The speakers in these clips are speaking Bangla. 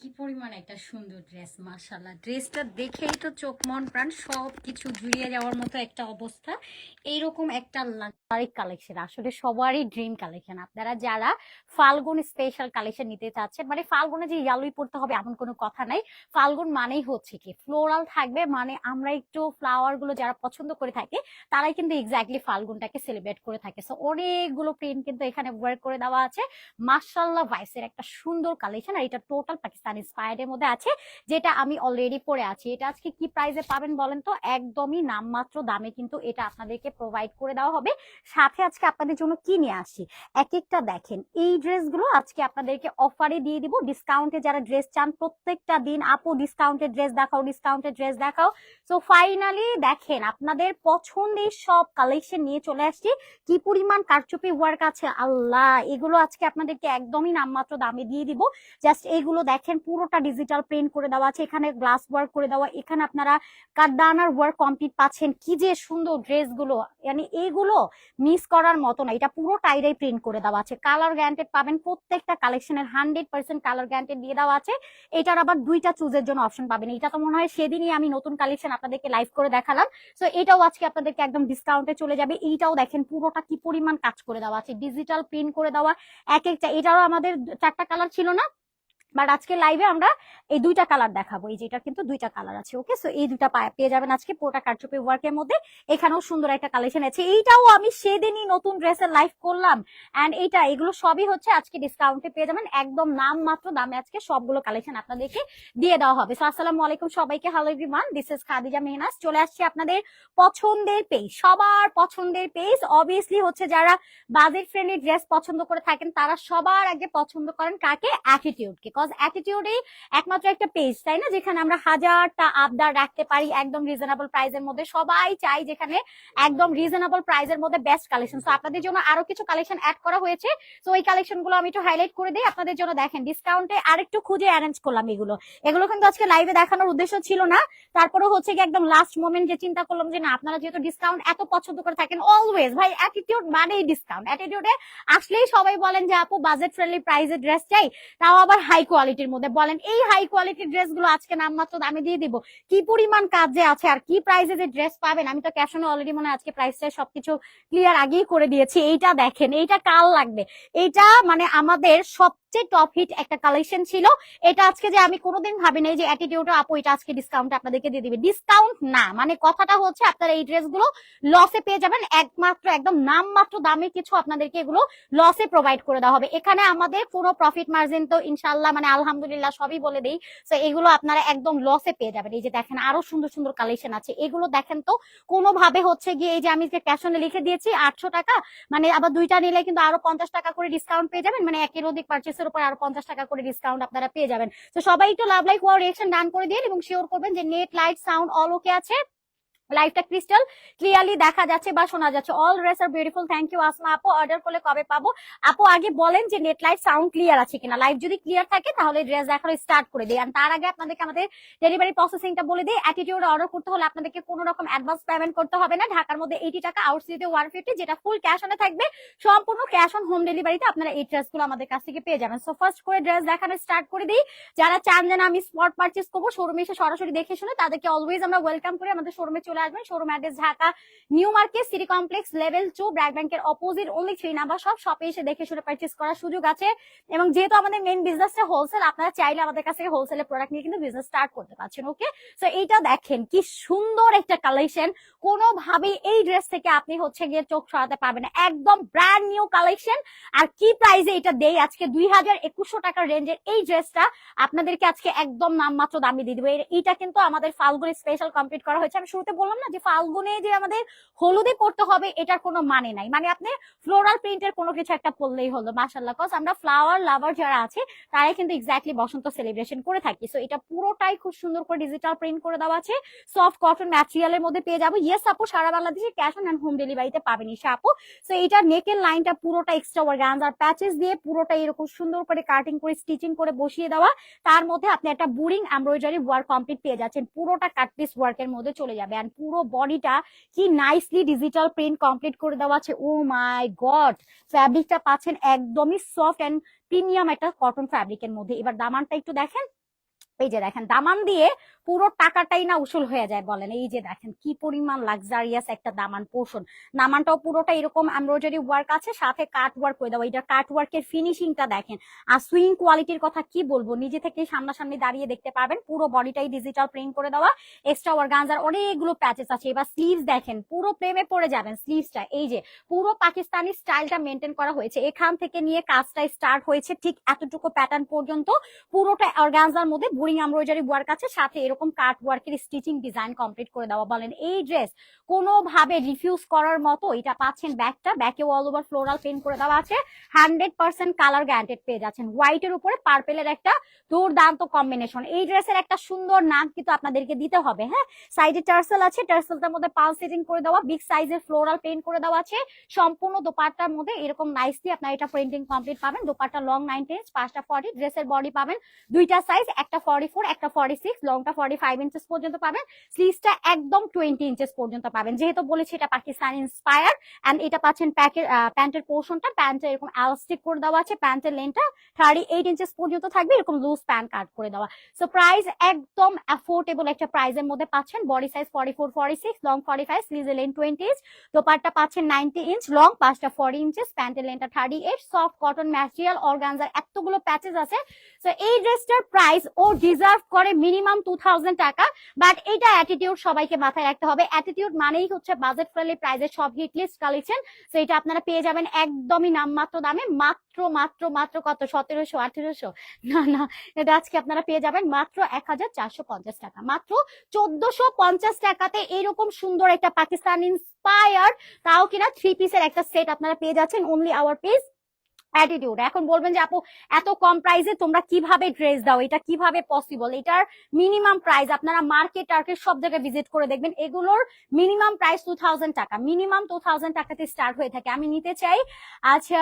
কি পরিমাণ একটা সুন্দর ড্রেস মাশাল্লাহ ড্রেসটা দেখেই তো চোখ, মন, প্রাণ সব কিছু জুড়িয়ে যাওয়ার মতো একটা অবস্থা। এইরকম একটা লাক্সারি কালেকশন আসলে সবারই ড্রিম কালেকশন আপনারা যারা ফাল্গুন স্পেশাল কালেকশন নিতে চাচ্ছেন মানে ফাল্গুনে যে ইয়ালুই পড়তে হবে এমন কোনো কথা নাই। ফাল্গুন মানেই হচ্ছে কি ফ্লোরাল থাকবে মানে আমরা একটু ফ্লাওয়ারগুলো যারা পছন্দ করে থাকে, তারাই কিন্তু এক্স্যাক্টলি ফাল্গুনটাকে সেলিব্রেট করে থাকে। সো অনেকগুলো প্রিন্ট কিন্তু এখানে ওয়ার্ক করে দেওয়া আছে। মার্শাল্লাহ ভাইসের একটা সুন্দর কালেকশন আর এটা টোটাল পাকিস্তান ইন্সপায়ার্ড এর মধ্যে আছে, যেটা আমি অলরেডি পরে আছি। এটা আজকে কি প্রাইসে পাবেন বলেন তো? একদমই নামমাত্র দামে কিন্তু এটা আপনাদেরকে প্রোভাইড করে দেওয়া হবে। সাথে আজকে আপনাদের জন্য কি নিয়ে আসি এক একটা দেখেন। এই ড্রেসগুলো আজকে আপনাদেরকে অফারে দিয়ে দিব। ডিসকাউন্টে যারা ড্রেস চান, প্রত্যেকটা দিন, আপু ডিসকাউন্টের ড্রেস দেখাও ডিসকাউন্টের ড্রেস দেখাও। সো ফাইনালি দেখেন, আপনাদের পছন্দের সব কালেকশন নিয়ে চলে আসছি। কি পরিমাণ কারচুপি ওয়ার্ক আছে? আল্লাহ! এগুলো আজকে আপনাদেরকে একদমই নামমাত্র দামে দিয়ে দিব। জাস্ট এইগুলো দেখেন, পুরোটা ডিজিটাল প্রিন্ট করে দেওয়া আছে। এখানে গ্লাস ওয়ার্ক করে দেওয়া। এখানে আপনারা কারদানার ওয়ার্ক কমপ্লিট পাচ্ছেন। কি যে সুন্দর ড্রেসগুলো মানে এইগুলো মিস করার মতো না। এটা পুরো টাইরাই প্রিন্ট করে দেওয়া আছে। কালার গ্যারান্টেড পাবেন, প্রত্যেকটা কালেকশনের হান্ড্রেড পার্সেন্ট কালার গ্যারান্টেড দিয়ে দেওয়া আছে। এটার আবার দুইটা চুজের জন্য অপশন পাবেন। এটা তো মনে হয় সেদিনই আমি নতুন কালেকশন আপনাদেরকে লাইভ করে দেখালাম। সো এটাও আজকে আপনাদেরকে একদম ডিসকাউন্টে চলে যাবে। এইটাও দেখেন পুরোটা কি পরিমাণ কাজ করে দেওয়া আছে। ডিজিটাল প্রিন্ট করে দেওয়া, এক একটা এটারও আমাদের চারটা কালার ছিল না? বাট আজকে লাইভে আমরা এই দুইটা কালার দেখাবো। এই যে এটা কিন্তু দুইটা কালার আছে ওকে সো এই দুইটা পেয়ে যাবেন আজকে পুরোটা কারচুপি ওয়ার্কের মধ্যে। এখানেও সুন্দর একটা কালেকশন আছে। এইটাও আমি সেদিনই নতুন ড্রেসের লাইভ করলাম। এন্ড এইটা, এগুলো সবই হচ্ছে আজকে ডিসকাউন্টে পেয়ে যাবেন। একদম নাম মাত্র দামে আজকে সবগুলো কালেকশন আপনাদেরকে দিয়ে দেওয়া হবে। সো আসসালামু আলাইকুম সবাইকে। Hello everyone this is Khadija Mehnas চলে আসছি আপনাদের পছন্দের পেজ সবার পছন্দের পেজ অবভিয়াসলি হচ্ছে যারা বাজেট ফ্রেন্ডলি ড্রেস পছন্দ করে থাকেন, তারা সবার আগে পছন্দ করেন কাকে? অ্যাটিটিউডকে কজ অ্যাটিটিউডেই একমাত্র একটা পেজ তাই না? যেখানে আমরা হাজারটা আবদার রাখতে পারি একদম রিজনেবল প্রাইসের মধ্যে। সবাই চাই যেখানে একদম রিজনেবল প্রাইসের মধ্যে বেস্ট কালেকশন সো আপনাদের জন্য আরও কিছু কালেকশন অ্যাড করা হয়েছে। সো ওই কালেকশনগুলো আমি একটু হাইলাইট করে দিই। আপনাদের জন্য দেখেন ডিসকাউন্টে আরেকটু খুঁজে অ্যারেঞ্জ করলাম এগুলো। এগুলো কিন্তু আজকে লাইভে দেখানোর উদ্দেশ্য ছিল না। তারপরে হচ্ছে কি একদম লাস্ট মোমেন্ট যে চিন্তা করলাম যে না, আপনারা যেহেতু ডিসকাউন্ট এত পছন্দ করে থাকেন অলওয়েজ ভাই অ্যাটিটিউড মানেই ডিসকাউন্ট অ্যাটিটিউডে আসলেই সবাই বলেন যে, আপু বাজেট ফ্রেন্ডলি প্রাইসের ড্রেস চাই? তাও আবার হাই কোয়ালিটির মধ্যে। বলেন, এই হাই কোয়ালিটির ড্রেসগুলো আজকে নামমাত্র দামে দিয়ে দিব। কি পরিমাণ কাজ আছে আর কি প্রাইসে যে ড্রেস পাবেন, আমি তো ক্যাশন অলরেডি মনে আজকে প্রাইসটা সবকিছু ক্লিয়ার আগেই করে দিয়েছি। এইটা দেখেন, এইটা কাল লাগবে। এইটা মানে আমাদের সবচেয়ে টপ হিট একটা কালেকশন ছিল। এটা আজকে যে আমি কোনোদিন ভাবি নাই যে অ্যাটিটিউড আপু, এটা আজকে ডিসকাউন্ট আপনাদেরকে দিয়ে দিবে। ডিসকাউন্ট না মানে কথাটা হচ্ছে আপনারা এই ড্রেসগুলো লসে পেয়ে যাবেন। একমাত্র, একদম নামমাত্র দামে কিছু আপনাদেরকে এগুলো লসে প্রোভাইড করে দেওয়া হবে। এখানে আমাদের কোনো প্রফিট মার্জিন তো ইনশাল্লাহ মানে আলহামদুলিল্লাহ সবই বলে দেই। তো এগুলো আপনারা একদম লসে পেয়ে যাবেন। এই যে দেখেন, আরও সুন্দর সুন্দর কালেকশন আছে। এগুলো দেখেন তো, কোনোভাবে হচ্ছে গিয়ে এই যে আমি যে ক্যাশ অনে লিখে দিয়েছি আটশো টাকা মানে আবার দুইটা নিলে কিন্তু আরও পঞ্চাশ টাকা করে ডিসকাউন্ট পেয়ে যাবেন। মানে একের অধিক পার্চেসের উপর আরও পঞ্চাশ টাকা করে ডিসকাউন্ট আপনারা পেয়ে যাবেন। তো সবাই একটু love like or reaction done করে দিন এবং শিওর করবেন যে net light sound all okay আছে। লাইভটা ক্রিস্টাল ক্লিয়ারলি দেখা যাচ্ছে বা শোনা যাচ্ছে। All dress are beautiful thank you Asma আপু। অর্ডার করলে কবে পাবো? আপু, আগে বলেন যে নেট লাইট সাউন্ড ক্লিয়ার আছে কিনা। লাইভ যদি ক্লিয়ার থাকে, তাহলে ড্রেস দেখানো স্টার্ট করে দিই। আর তার আগে আপনাদেরকে আমাদের ডেলিভারি প্রসেসিংটা বলে দিই। অ্যাটিটিউড অর্ডার করতে হলে আপনাদেরকে কোনো রকম অ্যাডভান্স পেমেন্ট করতে হবে না। ঢাকার মধ্যে এইটি টাকা আউটসিতে ওয়ান ফিফটি যেটা ফুল ক্যাশ অনে থাকবে। সম্পূর্ণ ক্যাশ অন হোম ডেলিভারিতে আপনারা এই ড্রেসগুলো আমাদের কাছ থেকে পেয়ে যাবেন। সো ফার্স্ট করে ড্রেস দেখানো স্টার্ট করে দিই। যারা চান যেন আমি স্পট পারচেস করব শোরুমে এসে সরাসরি দেখে শুনে তাদেরকে অলওয়েজ আমরা ওয়েলকাম করে আমাদের শোরুমে চলে আসবেন। Showroom address Dhaka New Market City Complex level two BRAC ব্যাংকের অপোজিট অনলি থ্রি নাম্বার সব শপে এসে দেখে শুনে পারচেস করার সুযোগ আছে। এবং যেহেতু আমাদের মেন বিজনেসটা হোলসেল আপনারা চাইলে আমাদের কাছ থেকে হোলসেলের প্রোডাক্ট নিয়ে কিন্তু বিজনেস স্টার্ট করতে পারছেন ওকে সো এইটা দেখেন কি সুন্দর একটা কালেকশন কোনোভাবেই এই ড্রেস থেকে আপনি হচ্ছে গিয়ে চোখ সরাতে পারবেন একদম ব্র্যান্ড নিউ কালেকশন আর কি প্রাইসে এটা দেই? আজকে দুই হাজার একুশশো টাকার রেঞ্জের এই ড্রেসটা আপনাদেরকে আজকে একদম নামমাত্র দামি দিয়ে দিবো। এইটা কিন্তু আমাদের ফাল্গুনে স্পেশাল কমপ্লিট করা হয়েছে। আমি শুরুতে বললাম না যে ফাল্গুনে যে আমাদের হলুদে পড়তে হবে, এটার কোনো মানে নাই। মানে আপনি ফ্লোরাল প্রিন্টের কোনো কিছু একটা পড়লেই হলো মাসাল্লাহ কজ আমরা ফ্লাওয়ার লাভার যারা আছে, তারাই কিন্তু এক্স্যাক্টলি বসন্ত সেলিব্রেশন করে থাকি। সো এটা পুরোটাই খুব সুন্দর করে ডিজিটাল প্রিন্ট করে দেওয়া আছে। সফট কটন ম্যাটেরিয়ালের মধ্যে পেয়ে যাব। ইয়েস আপু, সারা বাংলাদেশে ক্যাশ অন হোম ডেলিভারিতে পাবেন ইসা আপু। সো এটা নেকের লাইনটা পুরোটা এক্সট্রা আর প্যাচেস দিয়ে পুরোটা এরকম সুন্দর করে কাটিং করে স্টিচিং করে বসিয়ে দেওয়া। তার মধ্যে আপনি একটা বুরিং এমব্রয়ডারি ওয়ার্ক কমপ্লিট পেয়ে যাচ্ছেন। পুরোটা কাট পিস ওয়ার্কের মধ্যে চলে যাবে। আর পুরো বডিটা কি নাইসলি ডিজিটাল প্রিন্ট কমপ্লিট করে দেওয়া আছে। ও মাই গড ফ্যাব্রিকটা পাচ্ছেন একদমই সফট অ্যান্ড প্রিমিয়াম একটা কটন ফ্যাব্রিকের মধ্যে। এবার দামানটা একটু দেখেন। এই যে দেখেন, দামান দিয়ে পুরো টাকাটাই না উসুল হয়ে যায় বলেন। এই যে দেখেন কি পরিমাণ লাক্সারিয়াস একটা দামান পোষণ দামানটাও পুরোটা এরকম এমব্রয়ডারি ওয়ার্ক আছে, সাথে কাট ওয়ার্ক করে দেওয়া এটা কাট ওয়ার্কের ফিনিশিংটা দেখেন। আর সুইং কোয়ালিটির কথা কি বলব? নিজে থেকে সামনাসামনি দাঁড়িয়ে দেখতে পারবেন। পুরো বডিটাই ডিজিটাল প্রিন্ট করে দেওয়া। এক্সট্রা ওয়ার্গানজার অনেকগুলো প্যাচেস আছে। এবার স্লিভস দেখেন, পুরো প্রেমে পড়ে যাবেন স্লিভসটা এই যে পুরো পাকিস্তানি স্টাইলটা মেনটেন করা হয়েছে। এখান থেকে নিয়ে কাজটা স্টার্ট হয়েছে ঠিক এতটুকু প্যাটার্ন পর্যন্ত। পুরোটা অর্গানজার মধ্যে বোরিং এমব্রয়ডারি ওয়ার্ক আছে। সাথে এরকম কাট ওয়ার্কের স্টিচিং ডিজাইন কমপ্লিট করে দেওয়া। বলেন, এই ড্রেস কোনোভাবে রিফিউজ করার মতো এটা পাচ্ছেন ব্যাগটা। ব্যাকে অল ওভার ফ্লোরাল পেন্ট করে দেওয়া আছে। হান্ড্রেড পার্সেন্ট কালার গ্যারান্টেড পেয়ে যাচ্ছেন। হোয়াইটের উপরে পার্পেলের একটা দুর্দান্ত কম্বিনেশন এই ড্রেসের একটা সুন্দর নাম কিন্তু আপনাদেরকে দিতে হবে হ্যাঁ? সাইডে টার্সেল আছে টার্সেলটার মধ্যে পাল সেটিং করে দেওয়া। বিগ সাইজের ফ্লোরাল পেন্ট করে দেওয়া আছে। সম্পূর্ণ দোপাট্টার মধ্যে এরকম নাইসলি আপনার এটা প্রিন্টিং কমপ্লিট পাবেন। দোপাট্টা লং নাইনটি ইঞ্চ পাঁচটা ফর্টি ড্রেসের বডি পাবেন। দুইটা সাইজ একটা ফর্টি ফোর একটা ফর্টি সিক্স লংটা ফাইভ ইঞ্চেস পর্যন্ত পাবেন স্লিভসটা একদম টোয়েন্টি ইঞ্চেস পর্যন্ত পাবেন। যেহেতু বলেছি এটা পাকিস্তান ইন্সপায়ার অ্যান্ড এটা পাচ্ছেন প্যাকের প্যান্টের পোর্শনটা প্যান্টে এরকম এলাস্টিক করে দেওয়া আছে, প্যান্টের লেনটা থার্টি এইট ইঞ্চেস পর্যন্ত থাকবে, এরকম লুজ প্যান্ট কাট করে দেওয়া। সো প্রাইস একদম অ্যাফোর্ডেবল একটা প্রাইসের মধ্যে পাচ্ছেন body size forty four forty six long forty five স্লিভের লেন টোয়েন্টি ইঞ্চ দোপাট্টা পাচ্ছেন নাইনটি ইঞ্চ লং পাঁচটা ফর্টি ইঞ্চেস প্যান্টের লেনটা thirty eight soft cotton material organza এতগুলো প্যাচেস আছে। সো এই ড্রেসটার প্রাইস ও ডিজার্ভ করে মিনিমাম টু থাউজেন্ড টাকা বাট এটা অ্যাটিটিউড সবাইকে মাথায় রাখতে হবে। অ্যাটিটিউড মানেই হচ্ছে বাজেট ফ্রেন্ডলি সব হিট লিস্ট কালেকশন এটা আপনারা পেয়ে যাবেন একদমই নামমাত্র দামে, মাত্র মাত্র মাত্র কত? সতেরোশো, আঠেরোশো? না না, এটা আজকে আপনারা পেয়ে যাবেন মাত্র এক হাজার চারশো পঞ্চাশ টাকা। মাত্র চোদ্দশো পঞ্চাশ টাকাতে এরকম সুন্দর একটা পাকিস্তান ইন্সপায়ার তাও কিনা থ্রি পিসের একটা সেট আপনারা পেয়ে যাচ্ছেন। অনলি আওয়ার পিস অ্যাটিটিউড এখন বলবেন যে আপু, এত কম প্রাইসে তোমরা কীভাবে ড্রেস দাও? এটা কীভাবে পসিবল এটার মিনিমাম প্রাইস আপনারা মার্কেট টার্কেট সব জায়গায় ভিজিট করে দেখবেন, এগুলোর মিনিমাম প্রাইস টু থাউজেন্ড টাকা। মিনিমাম টু থাউজেন্ড টাকাতে স্টার্ট হয়ে থাকে। আমি নিতে চাই আচ্ছা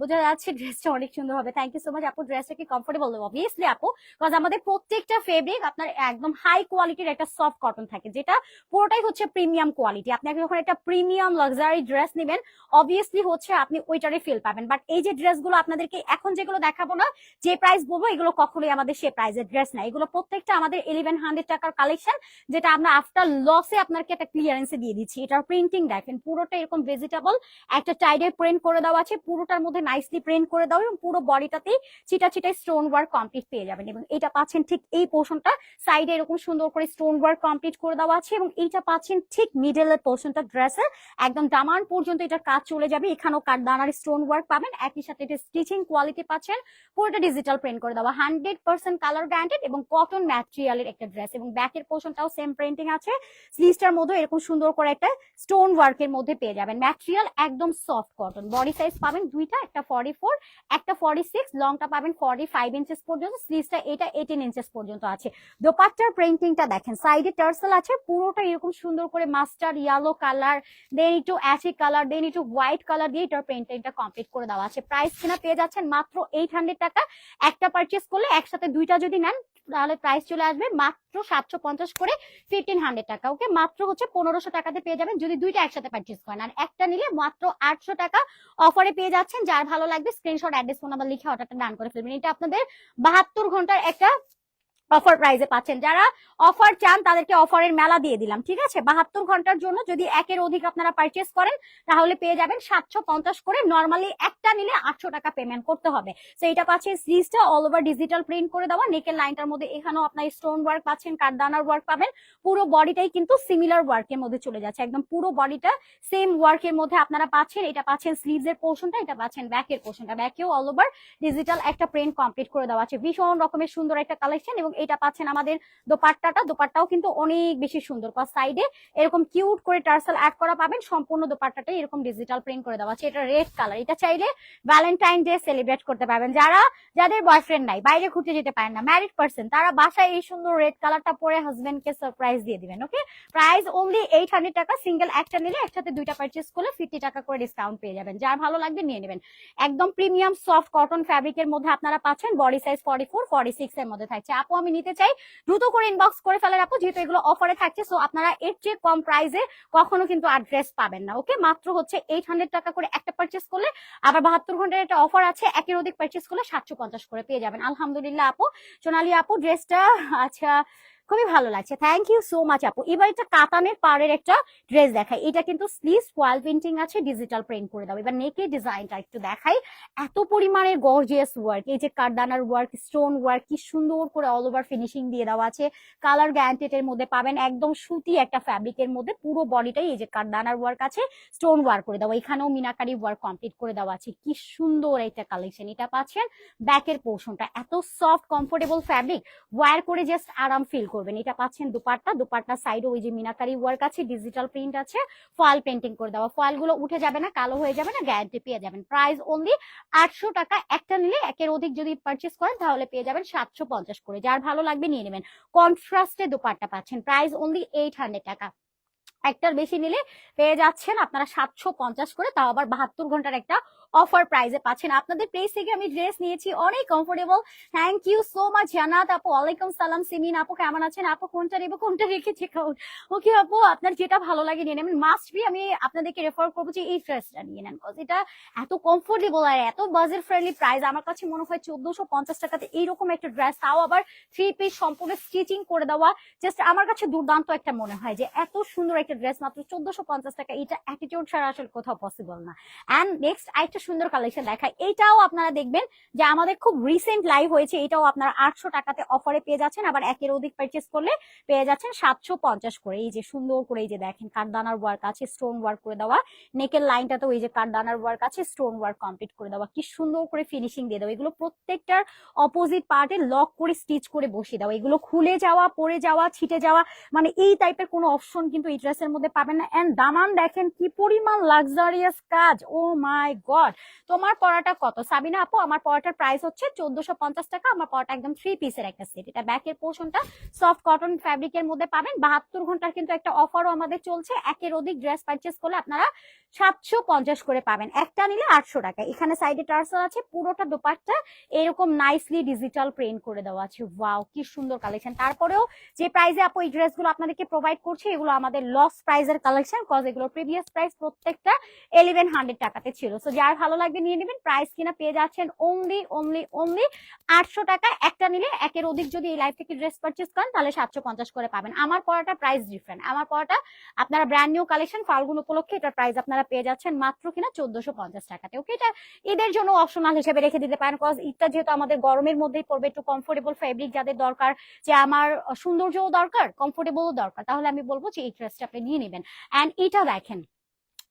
বোঝা যাচ্ছে ড্রেসটা অনেক সুন্দর হবে। থ্যাংক ইউ সো মাচ আপু। ড্রেসটা কি কমফোর্টেবল অবভিয়াসলি আপু বিকজ আমাদের প্রত্যেকটা ফেব্রিক আপনার একদম হাই কোয়ালিটির একটা সফট কটন থাকে, যেটা পুরোটাই হচ্ছে প্রিমিয়াম কোয়ালিটি আপনি যখন একটা প্রিমিয়াম লাক্সারি ড্রেস নেবেন অবভিয়াসলি হচ্ছে আপনি ওইটারে ফিল পাবেন। বাট এই যে ড্রেসগুলো আপনাদেরকে এখন যেগুলো দেখাবো না, যে প্রাইস বলব, এগুলো কখনোই আমাদের সে প্রাইসের ড্রেস না এগুলো প্রত্যেকটা আমাদের ইলেভেন হান্ড্রেড টাকার কালেকশন যেটা আমরা আফটার লসে আপনাকে একটা ক্লিয়ারেন্সে দিয়ে দিচ্ছি। এটার প্রিন্টিং দেখেন, পুরোটা এরকম ভেজিটেবল একটা টাইডে প্রিন্ট করে দেওয়া আছে, পুরোটার মধ্যে নাইসলি প্রিন্ট করে দেওয়া এবং পুরো বডিটাতেই চিটা চিটা স্টোন ওয়ার্ক কমপ্লিট পেয়ে যাবেন। এবং এটা পাচ্ছেন ঠিক এই পোর্শনটা সাইডে এরকম সুন্দর করে স্টোন ওয়ার্ক কমপ্লিট করে দেওয়া আছে এবং এইটা পাচ্ছেন ঠিক মিডলের পোর্শনটা ড্রেসের একদম দামান পর্যন্ত এটা কাজ চলে যাবে। এখানেও কাঠদানার স্টোন ওয়ার্ক পাবেন, একই সাথে এটা স্টিচিং কোয়ালিটি পাচ্ছেন, পুরোটা ডিজিটাল প্রিন্ট করে দেওয়া। হান্ড্রেড পার্সেন্ট কালার গ্যারান্টেড এবং কটন ম্যাটেরিয়ালের একটা ড্রেস এবং ব্যাকের পোর্শনটাও সেম প্রিন্টিং আছে। স্লিভসটার মধ্যে এরকম সুন্দর করে একটা স্টোন ওয়ার্কের মধ্যে পেয়ে যাবেন। ম্যাটেরিয়াল একদম সফট কটন বডি সাইজ পাবেন দুইটা, একটা ফর্টি ফোর একটা ফর্টি সিক্স লংটা পাবেন ফর্টি ফাইভ ইঞ্চেস পর্যন্ত। স্লিভসটা এটা এইটিন ইঞ্চেস পর্যন্ত আছে। দোপাট্টার প্রিন্টিংটা দেখেন সাইডে টার্সেল আছে, পুরোটা এরকম সুন্দর করে মাস্টার ইয়েলো কালার দেন একটু অ্যাশি কালার দেন একটু হোয়াইট কালার দিয়ে এটার প্রিন্টিংটা কমপ্লিট করে দেওয়া আছে। প্রাইস কিনা পেয়ে যাচ্ছেন মাত্র এইট টাকা। একটা পারচেস করলে একসাথে দুইটা যদি নেন, তাহলে প্রাইস চলে আসবে মাত্র সাতশো পঞ্চাশ করে ফিফটিন হান্ড্রেড টাকা। ওকে মাত্র হচ্ছে পনেরোশো টাকাতে পেয়ে যাবেন যদি দুইটা একসাথে পারচেস করেন। আর একটা নিলে মাত্র আটশো টাকা অফারে পেয়ে যাচ্ছেন। যার ভালো লাগবে স্ক্রিনশট অ্যাড্রেস ফোন নাম্বার লিখে অর্ডারটা ডান করে ফেলবেন। এটা আপনাদের বাহাত্তর ঘণ্টার একটা অফার প্রাইসে পাচ্ছেন। যারা অফার চান, তাদেরকে অফারের মেলা দিয়ে দিলাম, ঠিক আছে? বাহাত্তর ঘণ্টার জন্য যদি একের অধিক আপনারা পারচেস করেন, তাহলে পেয়ে যাবেন সাতশো পঞ্চাশ করে নর্মালি একটা নিলে আটশো টাকা পেমেন্ট করতে হবে। তো এটা পাচ্ছেন সিরিজটা অল ওভার ডিজিটাল প্রিন্ট করে দেওয়া। নেকের লাইনটার মধ্যে এখানেও আপনার স্টোন ওয়ার্ক পাচ্ছেন কাঠদানার ওয়ার্ক পাবেন। পুরো বডিটাই কিন্তু সিমিলার ওয়ার্কের মধ্যে চলে যাচ্ছে। একদম পুরো বডিটা সেম ওয়ার্কের মধ্যে আপনারা পাচ্ছেন। এটা পাচ্ছেন স্লিভস এর পোর্শনটা এটা পাচ্ছেন ব্যাকের পোর্শনটা ব্যাকেও অল ওভার ডিজিটাল একটা প্রিন্ট কমপ্লিট করে দেওয়া আছে। ভীষণ রকমের সুন্দর একটা কালেকশন এবং এটা পাচ্ছেন আমাদের দোপাট্টাটা। দোপাট্টাও কিন্তু অনেক বেশি সুন্দর। সাইডে এরকম কিউট করে টার্সেল অ্যাড করা পাবেন। সম্পূর্ণ দোপাট্টাটাই এরকম ডিজিটাল প্রিন্ট করে দেওয়া আছে। এটা রেড কালার এটা চাইলে ভ্যালেন্টাইন ডে সেলিব্রেট করতে পারবেন। যারা, যাদের বয়ফ্রেন্ড নাই, বাইরে ঘুরতে যেতে পারেন না ম্যারিড পার্সন তারা বাসায় এই সুন্দর রেড কালারটা পরে হাজবেন্ডকে সারপ্রাইজ দিয়ে দিবেন okay price only eight hundred টাকা। সিঙ্গেল একটা নিলে একসাথে দুইটা পারচেস করলে ফিফটি টাকা করে ডিসকাউন্ট পেয়ে যাবেন। যার ভালো লাগবে নিয়ে নেবেন। একদম প্রিমিয়াম সফট কটন ফ্যাব্রিকের মধ্যে আপনারা পাচ্ছেন। Body size forty four forty six এর মধ্যে থাকছে। আপু, আমি নিতে চাই, দ্রুত করে ইনবক্স করে ফেলার আপু, যেহেতু এগুলো অফারে থাকছে সো আপনারা এর চেয়ে কম প্রাইসে কখনো কিন্তু আর ড্রেস পাবেন না ওকে মাত্র হচ্ছে এইট হান্ড্রেড টাকা করে একটা পার্চেস করলে, আবার বাহাত্তর ঘণ্টার একটা অফার আছে, একের অধিক পার্চেস করলে সাতশো পঞ্চাশ করে পেয়ে যাবেন। আলহামদুলিল্লাহ আপু। সোনালি আপু ড্রেসটা আচ্ছা খুবই ভালো লাগছে। থ্যাংক ইউ সো মাচ আপু। এবার একটা কাতানের পাড়ের একটা ড্রেস দেখাই। এটা কিন্তু স্লিভ ওয়াল পেন্টিং আছে ডিজিটাল প্রিন্ট করে দাও। এবার নেকের ডিজাইনটা একটু দেখাই। এত পরিমাণের গর্জিয়াস ওয়ার্ক এই যে কারদানার ওয়ার্ক স্টোন ওয়ার্ক কি সুন্দর করে অল ওভার ফিনিশিং দিয়ে দেওয়া আছে। কালার গ্যান্টেড এর মধ্যে পাবেন একদম সুতি একটা ফ্যাব্রিকের মধ্যে। পুরো বডিটাই এই যে কারদানার ওয়ার্ক আছে স্টোন ওয়ার্ক করে দেওয়া এখানেও মিনাকারি ওয়ার্ক কমপ্লিট করে দেওয়া আছে। কি সুন্দর একটা কালেকশন এটা পাচ্ছেন। ব্যাকের পোর্শনটা এত সফট কমফোর্টেবল ফ্যাব্রিক ওয়ার করে জাস্ট আরাম ফিল করবেন। এটা পাচ্ছেন দুপাট্টা। দুপাট্টা সাইডে ওই যে মিনাকারি ওয়ার্ক আছে ডিজিটাল প্রিন্ট আছে ফয়েল পেন্টিং করে দেওয়া। ফয়েলগুলো উঠে যাবে না, কালো হয়ে যাবে না গ্যারান্টি পেয়ে যাবেন। প্রাইস অনলি আটশো টাকা একটা নিলে একের অধিক যদি পারচেস করেন, তাহলে পেয়ে যাবেন সাতশো পঞ্চাশ করে। যার ভালো লাগবে নিয়ে নেবেন। কন্ট্রাস্টে দুপাট্টা পাচ্ছেন। প্রাইস অনলি এইট হান্ড্রেড টাকা। একটার বেশি নিলে পেয়ে যাচ্ছেন আপনারা সাতশো পঞ্চাশ করে, তাও আবার বাহাত্তর ঘণ্টার একটা অফার প্রাইজে পাচ্ছেন। আপনাদের প্লেস থেকে আমি ড্রেস নিয়েছি, অনেক comfortable thank you so much Jannat আপু। ওয়ালাইকুম সালাম, সিমিন আপু, কেমন আছেন? আপু, কোনটা নেব, কোনটা রেখে চেক আউট ওকে আপু, আপনার যেটা ভালো লাগে নিয়ে নেবেন। মাস্ট বি আমি আপনাদেরকে রেফার করব যে এই ড্রেসটা নিয়ে নেন কজ এটা এত কমফোর্টেবল আর এত বাজেট ফ্রেন্ডলি প্রাইস আমার কাছে মনে হয় চোদ্দশো পঞ্চাশ টাকাতে এইরকম একটা ড্রেস তাও আবার থ্রি পিস সম্পূর্ণ স্টিচিং করে দেওয়া। জাস্ট আমার কাছে দুর্দান্ত একটা মনে হয় যে এত সুন্দর একটা ড্রেস মাত্র চোদ্দশো পঞ্চাশ টাকা। এটা অ্যাটিটিউড ছাড়া আসলে কোথাও পসিবল না। অ্যান্ড নেক্সট আরেকটা সুন্দর কালেকশন দেখায়। এটাও আপনারা দেখবেন যে আমাদের খুব রিসেন্ট লাইভ হয়েছে, এটাও আপনারা আটশো টাকাতে অফারে পেয়ে যাচ্ছেন। আবার একের অধিক পারচেস করলে পেয়ে যাচ্ছেন সাতশো পঞ্চাশ করে। এই যে সুন্দর করে এই যে দেখেন কাঠদানার ওয়ার্ক আছে স্টোন ওয়ার্ক করে দেওয়া। নেকের লাইনটাতেও এই যে কাঠদানার ওয়ার্ক আছে স্টোন ওয়ার্ক কমপ্লিট করে দেওয়া। কি সুন্দর করে ফিনিশিং দিয়ে দেওয়া। এগুলো প্রত্যেকটার অপোজিট পার্টে লক করে স্টিচ করে বসিয়ে দেওয়া। এগুলো খুলে যাওয়া, পড়ে যাওয়া, ছিটে যাওয়া মানে এই টাইপের কোনো অপশন কিন্তু এই ড্রেসের মধ্যে পাবেন না। এন্ড দামান দেখেন কি পরিমাণ লাক্সারিয়াস কাজ। ও মাই গড তোমার পড়াটা কত? সাবিনা আপু, আমার পড়াটার প্রাইস হচ্ছে চোদ্দশো পঞ্চাশ টাকা। আমার পড়াটা একদম থ্রি পিসের একটা সেট এটা ব্যাকের পোর্শনটা সফট কটন ফ্যাব্রিকের মধ্যে পাবেন। বাহাত্তর ঘণ্টার কিন্তু একটা অফারও আমাদের চলছে। একের অধিক ড্রেস পারচেস করলে আপনারা সাতশো পঞ্চাশ করে পাবেন। একটা নিলে আটশো টাকা। এখানে সাইডে টার্সেল আছে। পুরোটা দোপাট্টা এরকম নাইসলি ডিজিটাল প্রিন্ট করে দেওয়া আছে। ওয়াও কি সুন্দর কালেকশন তারপরেও যে প্রাইসে আপু এই ড্রেসগুলো আপনাদেরকে প্রোভাইড করছে, এগুলো আমাদের লস প্রাইজের কালেকশন কজ এগুলো প্রিভিয়াস প্রাইস প্রত্যেকটা ইলেভেন হান্ড্রেড টাকাতে ছিল। সো যার ভালো লাগবে নিয়ে নেবেন। প্রাইস কিনা পেয়ে যাচ্ছেন অনলি অনলি অনলি আটশো টাকা। একটা নিলে একের অধিক যদি এই লাইফ থেকে ড্রেস পারচেস করেন, তাহলে সাতশো পঞ্চাশ করে পাবেন। আমার পড়াটা প্রাইস ডিফারেন্ট আমার পড়াটা আপনারা ব্র্যান্ড নিউ কালেকশন ফাল্গুন উপলক্ষে এটার প্রাইস আপনারা পেয়ে যাচ্ছেন মাত্র কিনা চোদ্দশো পঞ্চাশ টাকাতে ওকে এটা ঈদের জন্য অপশনাল হিসেবে রেখে দিতে পারেন কজ ঈদটা যেহেতু আমাদের গরমের মধ্যেই পড়বে, একটু কমফোর্টেবল ফেব্রিক যাদের দরকার, যে আমার সৌন্দর্যও দরকার কমফোর্টেবলও দরকার, তাহলে আমি বলব যে এই ড্রেসটা আপনি নিয়ে নেবেন। অ্যান্ড এটা দেখেন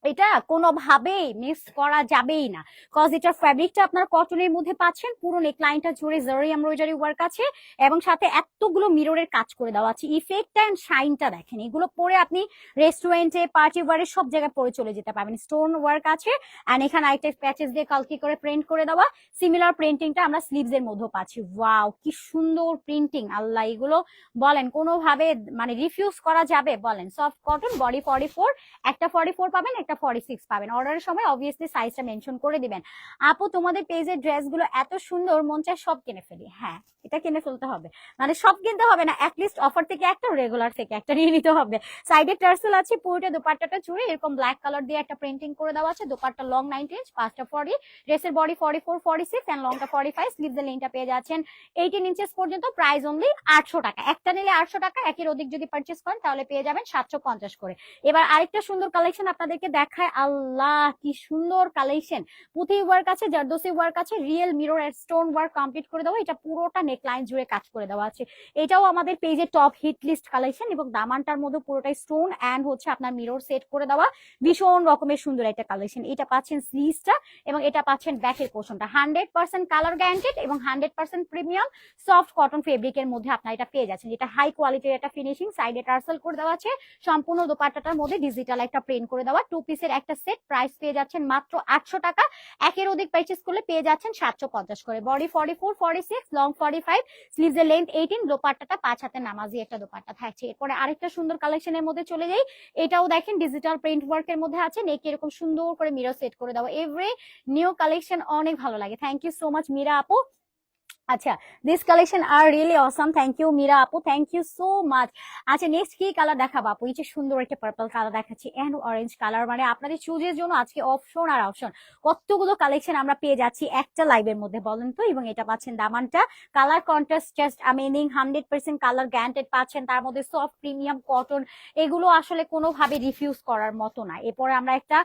এটা কোনোভাবেই মিস করা যাবেই না। কজ এটার ফ্যাব্রিকটা আপনার কটনের মধ্যে পাচ্ছেন, পুরো নেকলাইনটা জুড়ে জারি এমব্রয়ডারি ওয়ার্ক আছে এবং সাথে এতগুলো মিররের কাজ করে দেওয়া আছে। ইফেক্ট অ্যান্ড শাইনটা দেখেন, এগুলো পরে আপনি রেস্টুরেন্টে পার্টি ওয়ারে সব জায়গায় পরে চলে যেতে পারবেন। স্টোন ওয়ার্ক আছে অ্যান্ড এখানে আইটে প্যাচেস দিয়ে কালকি করে প্রিন্ট করে দেওয়া। সিমিলার প্রিন্টিংটা আমরা স্লিভস এর মধ্যেও পাচ্ছি। ওয়াও কি সুন্দর প্রিন্টিং আল্লাহ, এগুলো বলেন, কোনোভাবে মানে রিফিউজ করা যাবে, বলেন। Soft cotton body forty four একটা ফর্টি ফোর পাবেন, একটা ফর্টি সিক্স পাবেন। অর্ডারের সময় অবভিয়াসলি সাইজটা মেনশন করে দিবেন। আপু, তোমাদের পেজের ড্রেসগুলো এত সুন্দর, মন চায় সব কিনে ফেলি। হ্যাঁ এটা কিনে ফেলতে হবে। মানে সব কিনতে হবে না অ্যাটলিস্ট অফার থেকে একটা রেগুলার থেকে একটা নিয়ে নিতে হবে। সাইডে টার্সেল আছে, পুরোটা দোপাট্টাটা জুড়ে এরকম ব্ল্যাক কালার দিয়ে একটা প্রিন্টিং করে দেওয়া আছে। দোপাট্টা লং নাইনটি ইঞ্চ পাঁচটা ফর্টি ড্রেসের body forty four forty six and লংটা forty five স্লিভসের লিনটা পেয়ে যাচ্ছেন। এইটিন ইঞ্চেস পর্যন্ত প্রাইস অনলি আটশো টাকা। একটা নিলে আটশো টাকা, একের অধিক যদি পারচেস করেন, তাহলে পেয়ে যাবেন সাতশো পঞ্চাশ করে। এবার আরেকটা সুন্দর কালেকশন আপনাদেরকে দেখায়। আল্লাহ, কি সুন্দর কালেকশন পুঁথি ওয়ার্ক আছে জারদোসি ওয়ার্ক আছে রিয়েল মিরর এর স্টোন ওয়ার্ক কমপ্লিট করে দেওয়া। এটা পুরোটা নেকলাইন জুড়ে কাজ করে দেওয়া আছে। এটাও আমাদের পেজে টপ হিট লিস্ট কালেকশন এবং দামানটার মধ্যে পুরোটাই স্টোন অ্যান্ড হচ্ছে আপনার মিরর সেট করে দেওয়া। ভীষণ রকমের সুন্দর একটা কালেকশন এটা পাচ্ছেন স্লিভসটা এবং এটা পাচ্ছেন ব্যাকের পোর্শনটা হান্ড্রেড পার্সেন্ট কালার গ্যারান্টেড এবং hundred percent premium soft cotton ফেব্রিকের মধ্যে আপনার এটা পেয়ে যাচ্ছেন। যেটা হাই কোয়ালিটির একটা ফিনিশিং সাইডে টার্সেল করে দেওয়া আছে। সম্পূর্ণ দোপাট্টাটার মধ্যে ডিজিটাল একটা প্রিন্ট করে দেওয়া। টু পিসের একটা সেট প্রাইস পেয়ে যাচ্ছেন মাত্র আটশো টাকা। একের অধিক পারচেস করলে পেয়ে যাচ্ছেন সাতশো পঞ্চাশ করে। Body forty four forty six long forty five sleeves এর লেন্থ এইটিন দোপাট্টাটা পাঁচ হাতে নামাজি একটা দোপাট্টা থাকছে। এরপরে আরেকটা সুন্দর কালেকশনের মধ্যে চলে যাই। এটাও দেখেন ডিজিটাল প্রিন্ট ওয়ার্কের মধ্যে আছে। নেক এরকম সুন্দর করে মিরর সেট করে দেওয়া এভরি নিউ কালেকশন অনেক ভালো লাগে। Thank you so much Meera আপু। আচ্ছা this collection are really awesome thank you Meera আপু থ্যাংক ইউ সো মাচ আচ্ছা নেক্সট কি কালার দেখাবো আপু? এই যে সুন্দর একটা পার্পল কালার দেখাচ্ছি এন্ড অরেঞ্জ কালার মানে আপনাদের চুজের জন্য আজকে অপশন আর অপশন কতগুলো কালেকশন আমরা পেয়ে যাচ্ছি একটা লাইভের মধ্যে, বলেন তো? এবং এটা পাচ্ছেন দামানটা। কালার কন্ট্রাস্ট জাস্ট আমেনিং হান্ড্রেড পার্সেন্ট কালার গ্যান্টেড পাচ্ছেন। তার মধ্যে সফট প্রিমিয়াম কটন এগুলো আসলে কোনোভাবে রিফিউজ করার মতো না। এরপরে আমরা একটা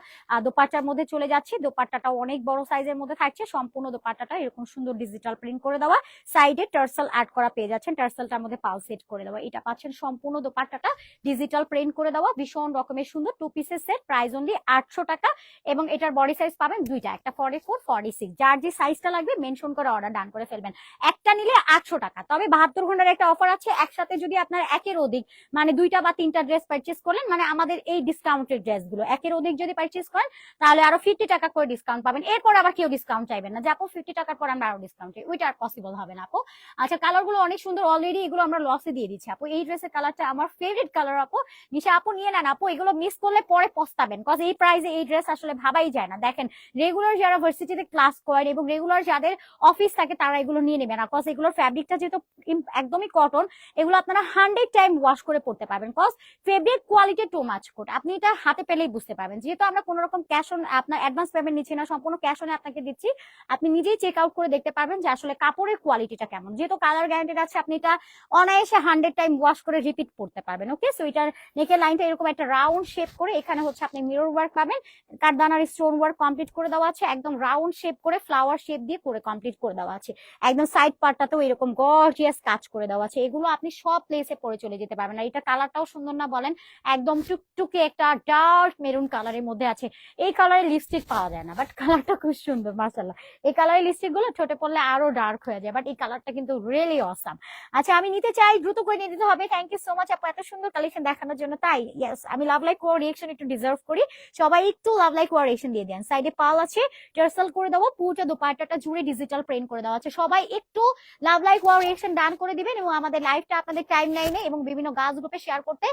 দোপাট্টার মধ্যে চলে যাচ্ছি। দোপাট্টাটা অনেক বড় সাইজের মধ্যে থাকছে। সম্পূর্ণ দোপাট্টাটা এরকম সুন্দর ডিজিটাল প্রিন্ট করে দেওয়া। সাইডে টার্সেল অ্যাড করা পেয়ে যাচ্ছেন। টার্সেলটার মধ্যে পাল সেট করে দেওয়া। এটা পাচ্ছেন সম্পূর্ণ দোপাট্টাটা ডিজিটাল প্রিন্ট করে দেওয়া। ভীষণ রকমের সুন্দর টু পিসের সেট প্রাইস অনলি আটশো টাকা এবং এটার বডি সাইজ পাবেন দুইটা, একটা ফর্টি ফোর ফর্টি সিক্স যার যে সাইজটা লাগবে মেনশন করে অর্ডার ডান করে ফেলবেন। একটা নিলে আটশো টাকা। তবে বাহাত্তর ঘণ্টার একটা অফার আছে। একসাথে যদি আপনার একের অধিক মানে দুইটা বা তিনটা ড্রেস পারচেস করলেন মানে আমাদের এই ডিসকাউন্টের ড্রেসগুলো একের অধিক যদি পারচেস করেন, তাহলে আরও ফিফটি টাকা করে ডিসকাউন্ট পাবেন। এরপর আবার কেউ ডিসকাউন্ট চাইবেন না। যে আপু ফিফটি টাকার পর আমরা আরও ডিসকাউন্ট চাই। ওইটা আর পসিবল হবে না, আপু। আচ্ছা কালারগুলো অনেক সুন্দর অলরেডি এগুলো আমরা লসে দিয়ে দিচ্ছি, আপু। এই ড্রেসের কালারটা আমার ফেভারিট কালার আপু। নিশা, আপু, নিয়ে নেন, আপু। এগুলো মিস করলে পরে পস্তাবেন কজ এই প্রাইসে এই ড্রেস আসলে ভাবাই যায় না। দেখেন রেগুলার যারা ভার্সিটিতে ক্লাস করেন এবং রেগুলার যাদের অফিস থাকে, তারা এগুলো নিয়ে নেবেন আর কজ এগুলোর ফ্যাব্রিকটা যেহেতু একদমই কটন এগুলো আপনারা হান্ড্রেড টাইম ওয়াশ করে পড়তে পারবেন cause fabric quality too much coat. আপনি এটা হাতে পেলেই বুঝতে পারবেন। যেহেতু আমরা কোনো রকম ক্যাশ অন আপনার অ্যাডভান্স পেমেন্ট নিচ্ছি না, সম্পূর্ণ ক্যাশ অনে আপনাকে দিচ্ছি, আপনি নিজেই চেক আউট করে দেখতে পারবেন যে আসলে কাপড়ের কোয়ালিটিটা কেমন? যেহেতু কালার গ্যারান্টেড আছে, আপনি এটা অনায়াসে হান্ড্রেড টাইম ওয়াশ করে রিপিট করতে পারবেন ওকে সো এটার নেকের লাইনটা এরকম একটা রাউন্ড শেপ করে এখানে হচ্ছে আপনি মিরর ওয়ার্ক পাবেন কাঠদানার স্টোন ওয়ার্ক কমপ্লিট করে দেওয়া আছে, একদম রাউন্ড শেপ করে ফ্লাওয়ার শেপ দিয়ে করে কমপ্লিট করে দেওয়া আছে, একদম সাইড পার্টটাতেও এরকম গর্জিয়াস কাজ করে দেওয়া আছে, এগুলো আপনি সব প্লেসে পরে চলে যেতে পারবেন, আর এটা কালারটাও সুন্দর না বলেন, একদম টুকটুকে একটা ডার্ক মেরুন কালারের মধ্যে আছে, এই কালারের লিপস্টিক পাওয়া যায় না বাট কালারটা খুব সুন্দর মার্শাল্লাহ এই কালারের লিপস্টিকগুলো ঠোঁটে পড়লে আরও ডার্ক হয়ে যায় বাট এই কালারটা কিন্তু রিয়েলি অসাম আচ্ছা আমি নিতে চাই, দ্রুত করে নিয়ে দিতে হবে। থ্যাংক ইউ সো মাচ আপু, এত সুন্দর কালেকশন দেখানোর জন্য। তাই ইয়েস আমি লাভ লাইক ওয়ার রিয়েকশন একটু ডিজার্ভ করি। সবাই একটু লাভ লাইক ওয়ার রিয়েকশন দিয়ে দেন। সাইডে পাল আছে টার্সেল করে দেবো পুরোটা দোপাট্টাটা জুড়ে ডিজিটাল প্রিন্ট করে দেওয়া আছে। সবাই একটু love like wow reaction done করে দিবেন এবং আমাদের লাইভটা আপনাদের টাইম লাইনে এবং বিভিন্ন গাছ গ্রুপে শেয়ার করতে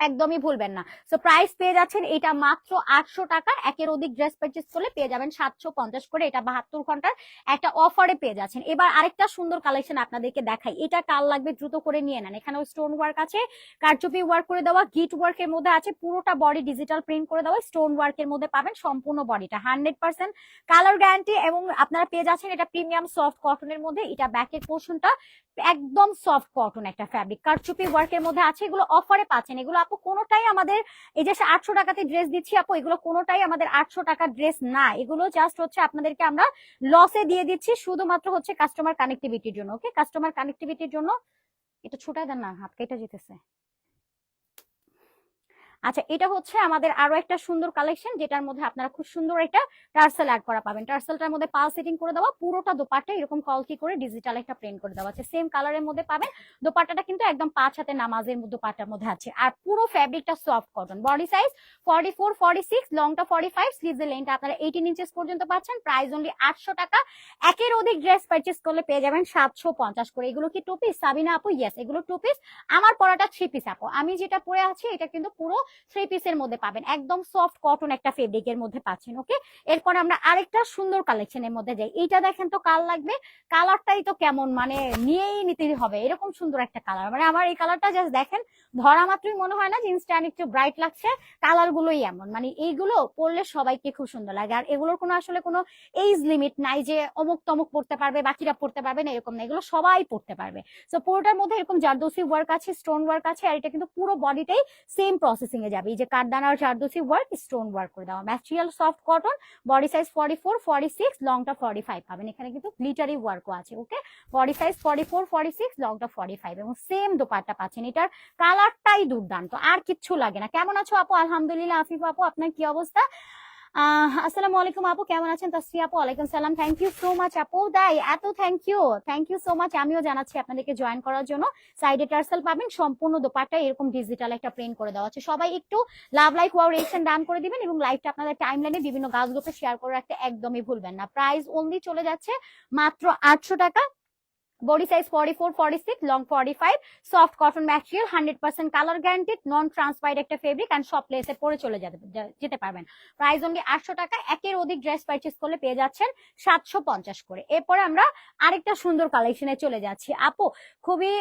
একদমই ভুলবেন না। সো প্রাইস পেয়ে যাচ্ছেন, এটা মাত্র আটশো টাকা। একের অধিক ড্রেস পারচেস করলে পেয়ে যাবেন সাতশো পঞ্চাশ করে, এটা বাহাত্তর ঘণ্টার একটা অফারে পেয়ে যাচ্ছেন। এবার আরেকটা সুন্দর কালেকশন আপনাদেরকে দেখাই। এটা কাল লাগবে, দ্রুত করে নিয়ে নেন। এখানে স্টোন ওয়ার্ক আছে, কারচুপি ওয়ার্ক করে দেওয়া গিট ওয়ার্কের মধ্যে আছে, পুরোটা বডি ডিজিটাল প্রিন্ট করে দেওয়া স্টোন ওয়ার্কের মধ্যে পাবেন সম্পূর্ণ বডিটা হান্ড্রেড পার্সেন্ট কালার গ্যারান্টি এবং আপনারা পেয়ে যাচ্ছেন এটা প্রিমিয়াম সফট কটনের মধ্যে, এটা ব্যাকের পোর্শনটা একদম সফট কটন একটা ফ্যাব্রিক কারচুপি ওয়ার্কের মধ্যে আছে, এগুলো অফারে পাচ্ছেন। এগুলো আপু কোনোটাই আমাদের, এই যে আটশো টাকাতে ড্রেস দিচ্ছি আপু, এগুলো কোনোটাই আমাদের আটশো টাকার ড্রেস না। এগুলো জাস্ট হচ্ছে আপনাদেরকে আমরা লসে দিয়ে দিচ্ছি, শুধুমাত্র হচ্ছে কাস্টমার কানেক্টিভিটির জন্য ওকে কাস্টমার কানেক্টিভিটির জন্য, এটা ছোটায় দেন না, হাত কেটে যেতেছে। আচ্ছা এটা হচ্ছে আমাদের আরও একটা সুন্দর কালেকশন যেটার মধ্যে আপনারা খুব সুন্দর একটা টার্সেল অ্যাড করা পাবেন। টার্সেলটার মধ্যে পাল সেটিং করে দেওয়া, পুরোটা দোপাট্টা এরকম কলকি করে ডিজিটাল একটা প্রিন্ট করে দেওয়া আছে। সেম কালারের মধ্যে পাবেন। দোপাট্টাটা কিন্তু একদম পাঁচ হাতে নামাজের দোপাট্টার মধ্যে আছে। আর পুরো ফ্যাব্রিকটা soft cotton body size forty four forty six লংটা forty five স্লিভের লেনটা আপনারা এইটিন ইঞ্চেস পর্যন্ত পাচ্ছেন। প্রাইস অনলি আটশো টাকা। একের অধিক ড্রেস পারচেস করলে পেয়ে যাবেন সাতশো পঞ্চাশ করে। এগুলো কি টু পিস সাবিনা আপু ইয়েস এগুলো টু পিস আমার পরাটা থ্রি পিস আপু। আমি যেটা পরে আছি, এটা কিন্তু পুরো থ্রি পিসের মধ্যে পাবেন। একদম সফট কটন একটা মধ্যে পাচ্ছেন ওকে এরপর আমরা আরেকটা সুন্দর কালেকশনের মধ্যে যাই। এইটা দেখেন তো কাল লাগবে? কালারটাই তো কেমন মানে নিয়েই নিতে হবে। এরকম সুন্দর একটা কালার মানে আমার এই কালারটা জাস্ট দেখেন, ধরা মাত্রই মনে হয় না জিন্সটা একটু ব্রাইট লাগছে। কালার গুলোই এমন। মানে এইগুলো পরলে সবাইকে খুব সুন্দর লাগে। আর এগুলোর কোনো আসলে কোনো এইজ লিমিট নাই যে অমুক তমুক পড়তে পারবে, বাকিরা পড়তে পারবে না, এরকম না এগুলো সবাই পড়তে পারবে। সো পুরোটার মধ্যে এরকম জারদোসি ওয়ার্ক আছে স্টোন ওয়ার্ক আছে, আর এটা কিন্তু পুরো বডিটাই সেম প্রসেসিং এ যাবে। এই যে কাঠদানার চারদোসি ওয়ার্ক স্টোন ওয়ার্ক করে দেওয়া। Material soft cotton body size forty four forty six লংটা forty five পাবেন। এখানে কিন্তু গ্লিটারি ওয়ার্কও আছে okay body size forty four forty six লংটা forty five এবং সেম দোপাট্টা পাচ্ছেন। এটার কালারটাই দুর্দান্ত, আর কিচ্ছু লাগে না। কেমন আছো আপু? আলহামদুলিল্লাহ, আফিফ আপু, আপনার কি অবস্থা? আসসালামু আলাইকুম আপু, কেমন আছেন? তাসফি আপু, ওয়ালাইকুম সালাম। থ্যাংক ইউ সো মাচ আপু। দাই, এত thank you thank you so much আমিও জানাচ্ছি আপনাদেরকে জয়েন করার জন্য। সাইডে টার্সেল পাবেন, সম্পূর্ণ দোপাট্টা এরকম ডিজিটাল একটা প্রিন্ট করে দেওয়া আছে। সবাই একটু love like wow reaction done করে দিবেন এবং লাইভটা আপনাদের টাইম লাইনে বিভিন্ন গাছ গ্রুপে শেয়ার করে রাখতে একদমই ভুলবেন না। প্রাইস অনলি চলে যাচ্ছে মাত্র আটশো টাকা। Forty six long forty five soft cotton material hundred percent colour guaranteed non transparent একটা ফেব্রিক অ্যান্ড সব প্লেসে পরে চলে যেতে যেতে পারবেন। প্রাইস অনলি আটশো টাকা, একের অধিক ড্রেস পারচেস করলে পেয়ে যাচ্ছেন সাতশো পঞ্চাশ করে। এরপরে আমরা আরেকটা সুন্দর কালেকশনে চলে যাচ্ছি। আপু, খুবই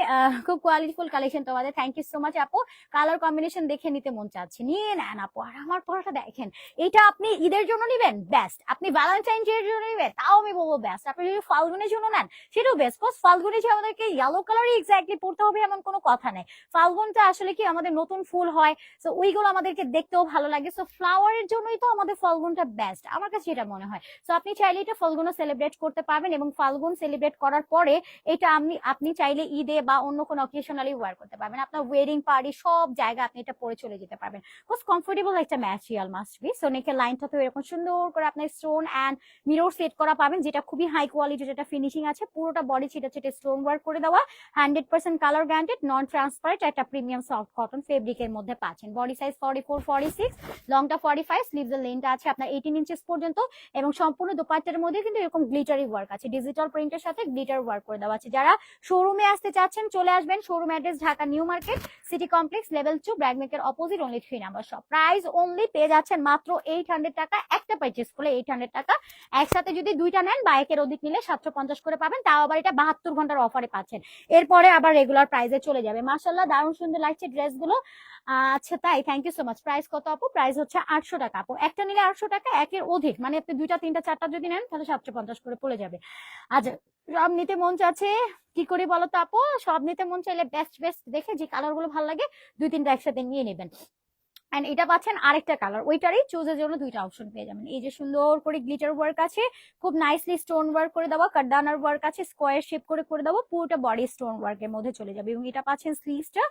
খুব কোয়ালিটিফুল কালেকশন তোমাদের। থ্যাংক ইউ সো মাচ আপু। কালার কম্বিনেশন দেখে নিতে মন চাচ্ছে। নিয়ে নেন আপু, আর আমার পরোটা দেখেন। এটা আপনি ঈদের জন্য নিবেন? বেস্ট আপনি ভ্যালেন্টাইন ডে এর জন্য নিবেন? তাও আমি বলব বেস্ট আপনি যদি ফাল্গুনের জন্য নেন, সেটাও বেস্ট ফাল্গুনে যে আমাদেরকে ইয়েলো কালারই এক্স্যাক্টলি পড়তে হবে এমন কোনো কথা নেই। ফাল্গুনটা আসলে কি আমাদের নতুন ফুল হয় তো ওইগুলো আমাদেরকে দেখতেও ভালো লাগে। সো ফ্লাওয়ারের জন্যই তো আমাদের ফাল্গুনটা বেস্ট আমার কাছে এটা মনে হয়। সো আপনি চাইলে এটা ফাল্গুনও সেলিব্রেট করতে পারবেন এবং ফাল্গুন সেলিব্রেট করার পরে এটা আপনি আপনি চাইলে ঈদে বা অন্য কোনো অকেশনালি ওয়ার করতে পারবেন। আপনার ওয়েডিং পার্টি সব জায়গায় আপনি এটা পরে চলে যেতে পারবেন। খুব কমফোর্টেবল একটা ম্যাটেরিয়াল মাস্ট বি সো নেকের লাইনটাতে এরকম সুন্দর করে আপনার স্টোন অ্যান্ড মিরর সেট করা পাবেন, যেটা খুবই হাই কোয়ালিটি যেটা ফিনিশিং আছে, পুরোটা বডি ছিটা ছিটে স্টোন ওয়ার্ক করে দেওয়া hundred percent colour guaranteed non transparent একটা প্রিমিয়াম সফট কটন ফেব্রিকের মধ্যে পাচ্ছেন। Body size forty four forty six লংটা forty five sleeves এর লেনটা আছে আপনার এইটিন ইঞ্চেস পর্যন্ত, এবং সম্পূর্ণ দোপাট্টার মধ্যে কিন্তু এরকম গ্লিটারি ওয়ার্ক আছে। ডিজিটাল প্রিন্টের সাথে গ্লিটার ওয়ার্ক করে দেওয়া আছে। যারা শোরুমে আসতে চাচ্ছেন, চলে আসবেন showroom address Dhaka New Market City Complex level two ব্র্যাগমেকের opposite only three number shop price only পেয়ে যাচ্ছেন মাত্র এইট হান্ড্রেড টাকা, একটা পারচেস করলে এইট হান্ড্রেড টাকা। একসাথে যদি দুইটা নেন বা একের অধিক নিলে সাতশো পঞ্চাশ করে পাবেন, তাও আবার এটা বাহাত্তর ঘণ্টার অফারে পাচ্ছেন। এরপরে আবার রেগুলার প্রাইসে চলে যাবে। মার্শাল্লাহ দারুণ সুন্দর লাগছে ড্রেসগুলো। আচ্ছা তাই thank you so much price কত আপু? প্রাইস হচ্ছে আটশো টাকা আপু। একটা নিলে আটশো টাকা, একের অধিক। মানে আপনি দুইটা, তিনটা, চারটা যদি নেন, তাহলে সাতশো পঞ্চাশ করে পড়ে যাবে। আচ্ছা সব নিতে মন চাচ্ছে কি করি বলো তো আপু? সব নিতে মন চাইলে বেস্ট বেস্ট দেখে যে কালারগুলো ভালো লাগে, দুই, তিনটা একসাথে নিয়ে নেবেন। এন্ড এটা পাচ্ছেন আরেকটা কালার ওইটারই চুজের জন্য দুইটা অপশন পেয়ে যাবেন। এই যে সুন্দর করে গ্লিটার ওয়ার্ক আছে, খুব নাইসলি স্টোন ওয়ার্ক করে দেওয়া কাটদানার ওয়ার্ক আছে স্কোয়ার শেপ করে করে দেওয়া পুরোটা বডি স্টোন ওয়ার্কের মধ্যে চলে যাবে। এবং এটা পাচ্ছেন স্লিভসটা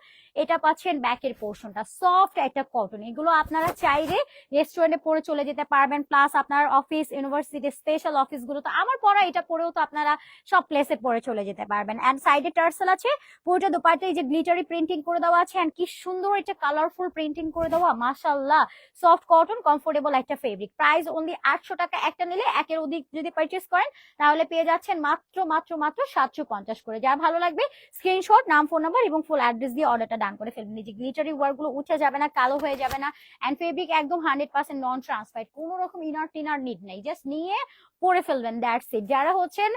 এটা পাচ্ছেন ব্যাকের পোর্শনটা সফট একটা কটন এগুলো আপনারা চাইলে রেস্টুরেন্টে পরে চলে যেতে পারবেন। প্লাস আপনার অফিস ইউনিভার্সিটি স্পেশাল অফিসগুলো তো আমার পরা এটা পরেও তো আপনারা সব প্লেসে পরে চলে যেতে পারবেন। এন্ড সাইডে টার্সেল আছে, পুরোটা দুপাটে এই যে গ্লিটারি প্রিন্টিং করে দেওয়া আছে এন্ড কি সুন্দর একটা কালারফুল প্রিন্টিং করে দেওয়া মাশাল্লাহ সফট কটন কমফোর্টেবল একটা ফেব্রিক প্রাইস অনলি আটশো টাকা একটা নিলে একের অধিক যদি পারচেস করেন, তাহলে পেয়ে যাচ্ছেন মাত্র মাত্র মাত্র সাতশো পঞ্চাশ করে। যা ভালো লাগবে স্ক্রিনশট নাম ফোন নাম্বার এবং ফুল অ্যাড্রেস দিয়ে অর্ডারটা ডান করে ফেলবেন। যে গ্লিটারি ওয়ার্কগুলো উঠে যাবে না, কালো হয়ে যাবে না। এন্ড ফেব্রিক একদম হান্ড্রেড পার্সেন্ট নন ট্রান্সপারেন্ট কোনো রকম ইনার টিনার নিড নেই। জাস্ট নিয়ে পরে ফেলবেন দ্যাটস ইট যারা হচ্ছেন